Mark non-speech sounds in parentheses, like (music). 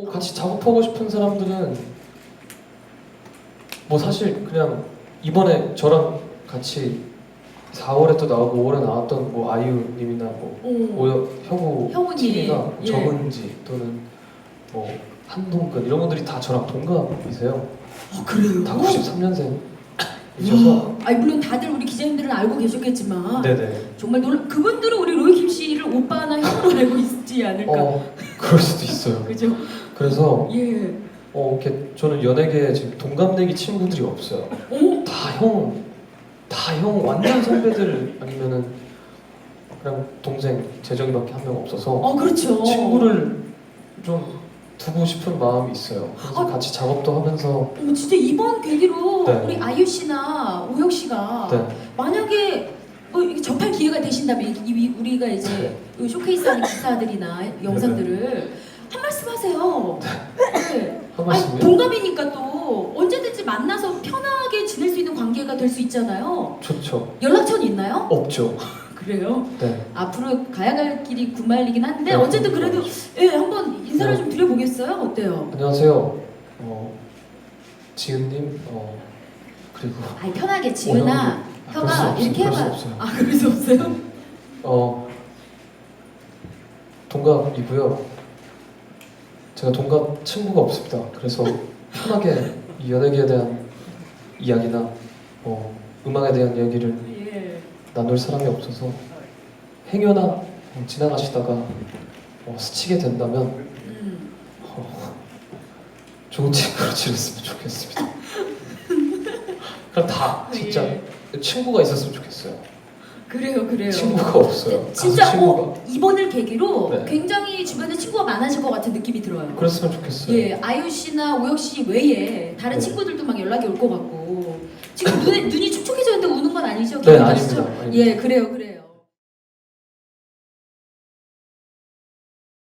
뭐 같이 작업하고 싶은 사람들은 뭐 사실 그냥 이번에 저랑 같이 4월에 또 나오고 5월에 나왔던 뭐 아이유님이나 뭐 오. 오여 형우 형우님, 뭐 예. 정은지 또는 뭐 한동근 이런 분들이 다 저랑 동갑이세요. 어, 그래요? 다 93년생이셔서 와, 아니 물론 다들 우리 기자님들은 알고 계셨겠지만 네네. 정말 놀라 그분들은 우리 로이 김 씨를 오빠나 형으로 (laughs) 알고 있지 않을까 어 그럴 수도 있어요. 그죠? 그래서 예. 어 이렇게 저는 연예계에 지금 동갑내기 친구들이 없어요. 오? 다 형, 다 형 완전 선배들 아니면은 그냥 동생 재정이밖에 한 명 없어서 어 그렇죠. 친구를 좀 두고 싶은 마음이 있어요. 그래서 아. 같이 작업도 하면서 어, 진짜 이번 계기로 네. 우리 아이유 씨나 오혁 씨가 네, 만약에 뭐 이렇게 접할 기회가 되신다면 이- 이- 우리가 이제 네. 이 쇼케이스하는 기사들이나 영상들을 한 말씀 하세요. 네. 한 아니, 말씀이요. 동갑이니까 또 언제든지 만나서 편하게 지낼 수 있는 관계가 될 수 있잖아요. 좋죠. 연락처는 있나요? 없죠. (laughs) 그래요? 네. 앞으로 가야 갈 길이 구말리긴 한데 네, 어쨌든 그래도 예 한번 인사를 네. 좀 드려보겠어요? 어때요? 안녕하세요. 어, 지은님, 어, 그리고 아니 편하게 지은아 아, 그럴 수 혀가 없- 이렇게 그럴 수 해봐. 없어요. 아 그럴 수 없어요? 어, 동갑이고요. 제가 동갑 친구가 없습니다. 그래서 편하게 이 연예계에 대한 이야기나 어, 음악에 대한 이야기를 예. 나눌 사람이 없어서 행여나 어, 지나가시다가 어, 스치게 된다면 음. 어, 좋은 친구로 지냈으면 좋겠습니다. 그럼 다 진짜 예. 친구가 있었으면 좋겠어요. 그래요 그래요. 친구가 없어요. 가수 진짜 친구가. 어, 이번을 계기로 네. 굉장히 주변에 친구가 많아질 것 같은 느낌이 들어요. 그랬으면 좋겠어요. 예, 아이유 씨나 오혁 씨 외에 다른 네. 친구들도 막 연락이 올 것 같고 지금 눈에, 눈이 촉촉해졌는데 우는 건 아니죠? 네, 기분 나시죠? 아닙니다. 아닙니다. 예, 그래요, 그래요.